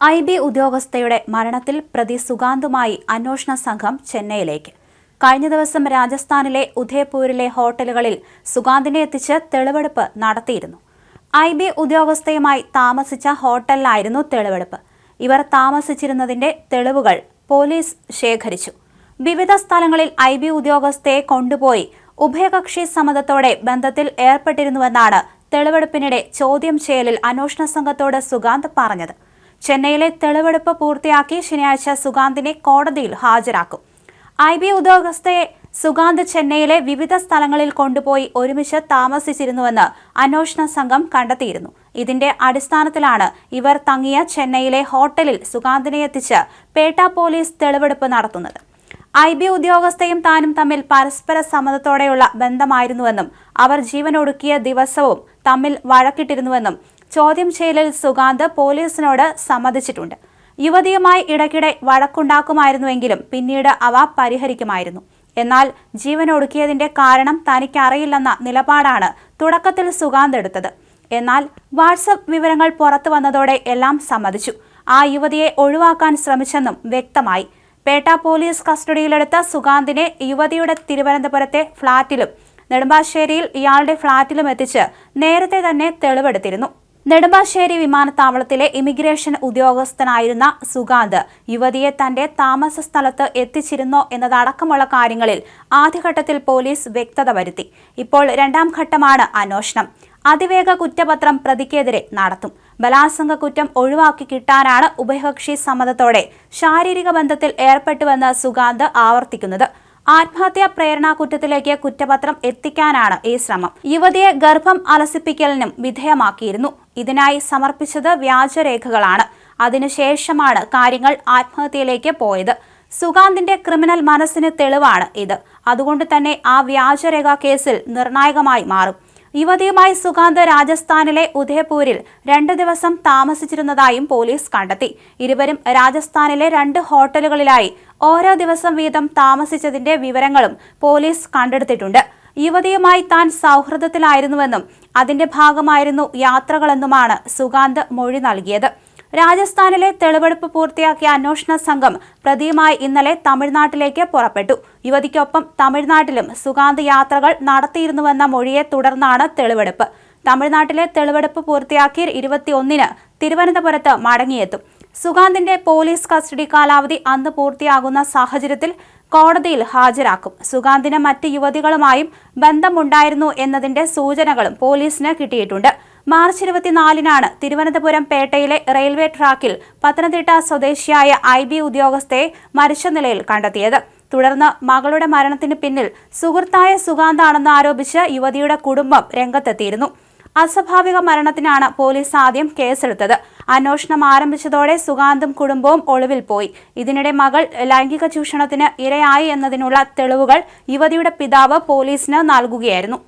I B ഉദ്യോഗസ്ഥയുടെ മരണത്തിൽ പ്രതി സുഗാന്തുമായി അന്വേഷണ സംഘം ചെന്നൈയിലേക്ക്. കഴിഞ്ഞ ദിവസം രാജസ്ഥാനിലെ ഉദയപൂരിലെ ഹോട്ടലുകളിൽ സുഗാന്തിനെ എത്തിച്ച് തെളിവെടുപ്പ് നടത്തിയിരുന്നു. ഐ ബി ഉദ്യോഗസ്ഥയുമായി താമസിച്ച ഹോട്ടലിലായിരുന്നു തെളിവെടുപ്പ്. ഇവർ താമസിച്ചിരുന്നതിന്റെ തെളിവുകൾ പോലീസ് ശേഖരിച്ചു. വിവിധ സ്ഥലങ്ങളിൽ ഐ ബി ഉദ്യോഗസ്ഥയെ കൊണ്ടുപോയി ഉഭയകക്ഷി സമ്മതത്തോടെ ബന്ധത്തിൽ ഏർപ്പെട്ടിരുന്നുവെന്നാണ് തെളിവെടുപ്പിനിടെ ചോദ്യം ചെയ്യലിൽ അന്വേഷണ സംഘത്തോട് സുഗാന്ത് പറഞ്ഞത്. ചെന്നൈയിലെ തെളിവെടുപ്പ് പൂർത്തിയാക്കി ശനിയാഴ്ച സുഗാന്തിനെ കോടതിയിൽ ഹാജരാക്കും. ഐ ബി ഉദ്യോഗസ്ഥയെ സുഗാന്ത് ചെന്നൈയിലെ വിവിധ സ്ഥലങ്ങളിൽ കൊണ്ടുപോയി ഒരുമിച്ച് താമസിച്ചിരുന്നുവെന്ന് അന്വേഷണ സംഘം കണ്ടെത്തിയിരുന്നു. ഇതിന്റെ അടിസ്ഥാനത്തിലാണ് ഇവർ തങ്ങിയ ചെന്നൈയിലെ ഹോട്ടലിൽ സുഗാന്തിനെ എത്തിച്ച് പേട്ട പോലീസ് തെളിവെടുപ്പ് നടത്തുന്നത്. ഐ ബി ഉദ്യോഗസ്ഥയും താനും തമ്മിൽ പരസ്പര സമ്മതത്തോടെയുള്ള ബന്ധമായിരുന്നുവെന്നും അവർ ജീവനൊടുക്കിയ ദിവസവും തമ്മിൽ വഴക്കിട്ടിരുന്നുവെന്നും ചോദ്യം ചെയ്യലിൽ സുഗാന്ത് പോലീസിനോട് സമ്മതിച്ചിട്ടുണ്ട്. യുവതിയുമായി ഇടയ്ക്കിടെ വഴക്കുണ്ടാക്കുമായിരുന്നുവെങ്കിലും പിന്നീട് അവ പരിഹരിക്കുമായിരുന്നു. എന്നാൽ ജീവൻ ഒടുക്കിയതിന്റെ കാരണം തനിക്കറിയില്ലെന്ന നിലപാടാണ് തുടക്കത്തിൽ സുഗാന്ത് എടുത്തത്. എന്നാൽ വാട്സപ്പ് വിവരങ്ങൾ പുറത്തു വന്നതോടെ എല്ലാം സമ്മതിച്ചു. ആ യുവതിയെ ഒഴിവാക്കാൻ ശ്രമിച്ചെന്നും വ്യക്തമായി. പേട്ട പോലീസ് കസ്റ്റഡിയിലെടുത്ത സുഗാന്തിനെ യുവതിയുടെ തിരുവനന്തപുരത്തെ ഫ്ളാറ്റിലും നെടുമ്പാശ്ശേരിയിൽ ഇയാളുടെ ഫ്ളാറ്റിലും എത്തിച്ച് നേരത്തെ തന്നെ തെളിവെടുത്തിരുന്നു. നെടുമ്പാശ്ശേരി വിമാനത്താവളത്തിലെ ഇമിഗ്രേഷൻ ഉദ്യോഗസ്ഥനായിരുന്ന സുഗാന്ത് യുവതിയെ തന്റെ താമസ സ്ഥലത്ത് എത്തിച്ചിരുന്നോ എന്നതടക്കമുള്ള കാര്യങ്ങളിൽ ആദ്യഘട്ടത്തിൽ പോലീസ് വ്യക്തത വരുത്തി. ഇപ്പോൾ രണ്ടാം ഘട്ടമാണ് അന്വേഷണം. അതിവേഗ കുറ്റപത്രം പ്രതിക്കെതിരെ നടത്തും. ബലാത്സംഗ കുറ്റം ഒഴിവാക്കി കിട്ടാനാണ് ഉഭയകക്ഷി സമ്മതത്തോടെ ശാരീരിക ബന്ധത്തിൽ ഏർപ്പെട്ടുവെന്ന് സുഗാന്ത് ആവർത്തിക്കുന്നത്. ആത്മഹത്യാ പ്രേരണാ കുറ്റത്തിലേക്ക് കുറ്റപത്രം എത്തിക്കാനാണ് ഈ ശ്രമം. യുവതിയെ ഗർഭം അലസിപ്പിക്കലിനും വിധേയമാക്കിയിരുന്നു. ഇതിനായി സമർപ്പിച്ചത് വ്യാജരേഖകളാണ്. അതിനുശേഷമാണ് കാര്യങ്ങൾ ആത്മഹത്യയിലേക്ക് പോയത്. സുഗാന്തിന്റെ ക്രിമിനൽ മനസ്സിന് തെളിവാണ് ഇത്. അതുകൊണ്ട് തന്നെ ആ വ്യാജരേഖ കേസിൽ നിർണായകമായി മാറും. യുവതിയുമായി സുഗാന്ത് രാജസ്ഥാനിലെ ഉദയപൂരിൽ രണ്ട് ദിവസം താമസിച്ചിരുന്നതായും പോലീസ് കണ്ടെത്തി. ഇരുവരും രാജസ്ഥാനിലെ രണ്ട് ഹോട്ടലുകളിലായി ഓരോ ദിവസം വീതം താമസിച്ചതിന്റെ വിവരങ്ങളും പോലീസ് കണ്ടെടുത്തിട്ടുണ്ട്. യുവതിയുമായി താൻ സൗഹൃദത്തിലായിരുന്നുവെന്നും അതിന്റെ ഭാഗമായിരുന്നു യാത്രകളെന്നുമാണ് സുഗാന്ത് മൊഴി നൽകിയത്. രാജസ്ഥാനിലെ തെളിവെടുപ്പ് പൂർത്തിയാക്കിയ അന്വേഷണ സംഘം പ്രതിയുമായി ഇന്നലെ തമിഴ്നാട്ടിലേക്ക് പുറപ്പെട്ടു. യുവതിക്കൊപ്പം തമിഴ്നാട്ടിലും സുഗാന്ത് യാത്രകൾ നടത്തിയിരുന്നുവെന്ന മൊഴിയെ തുടർന്നാണ് തെളിവെടുപ്പ്. തമിഴ്നാട്ടിലെ തെളിവെടുപ്പ് പൂർത്തിയാക്കി ഇരുപത്തിയൊന്നിന് തിരുവനന്തപുരത്ത് മടങ്ങിയെത്തും. സുഗാന്തിന്റെ പോലീസ് കസ്റ്റഡി കാലാവധി അന്ന് പൂർത്തിയാകുന്ന സാഹചര്യത്തിൽ കോടതിയിൽ ഹാജരാക്കും. സുഗാന്തിന് മറ്റ് യുവതികളുമായും ബന്ധമുണ്ടായിരുന്നു എന്നതിന്റെ സൂചനകളും പോലീസിന് കിട്ടിയിട്ടുണ്ട്. മാർച്ച് ഇരുപത്തിനാലിനാണ് തിരുവനന്തപുരം പേട്ടയിലെ റെയിൽവേ ട്രാക്കിൽ പത്തനംതിട്ട സ്വദേശിയായ ഐ ബി ഉദ്യോഗസ്ഥയെ മരിച്ച നിലയിൽ കണ്ടെത്തിയത്. തുടർന്ന് മകളുടെ മരണത്തിന് പിന്നിൽ സുഹൃത്തായ സുഗാന്താണെന്ന് ആരോപിച്ച് യുവതിയുടെ കുടുംബം രംഗത്തെത്തിയിരുന്നു. അസ്വാഭാവിക മരണത്തിനാണ് പോലീസ് ആദ്യം കേസെടുത്തത്. അന്വേഷണം ആരംഭിച്ചതോടെ സുഗാന്തും കുടുംബവും ഒളിവിൽ പോയി. ഇതിനിടെ മകൾ ലൈംഗിക ചൂഷണത്തിന് ഇരയായി എന്നതിനുള്ള തെളിവുകൾ യുവതിയുടെ പിതാവ് പോലീസിന് നൽകുകയായിരുന്നു.